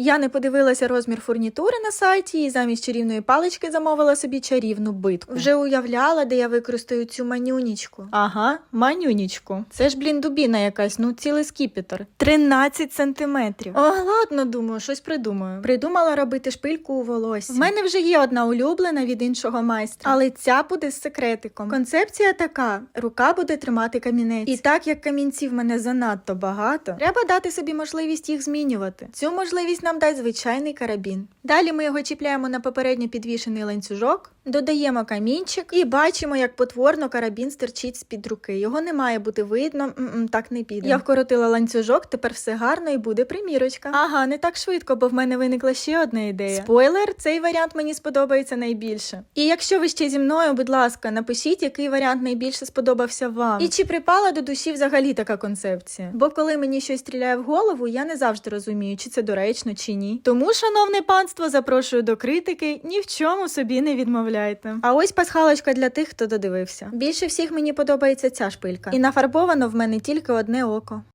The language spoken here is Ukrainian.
Я не подивилася розмір фурнітури на сайті і замість чарівної палички замовила собі чарівну битку. Вже уявляла, де я використаю цю манюнічку. Ага, манюнічку. Це ж, блін, дубіна якась, ну цілий скіпетр. 13 сантиметрів. О, ладно, думаю, щось придумаю. Придумала робити шпильку у волосі. В мене вже є одна улюблена від іншого майстра, але ця буде з секретиком. Концепція така: рука буде тримати камінець. І так як камінців в мене занадто багато, треба дати собі можливість їх змінювати. Цю можливість нам дасть звичайний карабін. Далі ми його чіпляємо на попередньо підвішений ланцюжок, додаємо камінчик і бачимо, як потворно карабін стирчить з-під руки. Його не має бути видно, м-м, так не піде. Я вкоротила ланцюжок, тепер все гарно і буде примірочка. Ага, не так швидко, бо в мене виникла ще одна ідея. Спойлер, цей варіант мені сподобається найбільше. І якщо ви ще зі мною, будь ласка, напишіть, який варіант найбільше сподобався вам. І чи припала до душі взагалі така концепція? Бо коли мені щось стріляє в голову, я не завжди розумію, чи це доречно, чи ні. Тому, шановне панство, запрошую до критики, ні в чому собі не відмовляйте. А ось пасхалочка для тих, хто додивився. Більше всіх мені подобається ця шпилька, і нафарбовано в мене тільки одне око.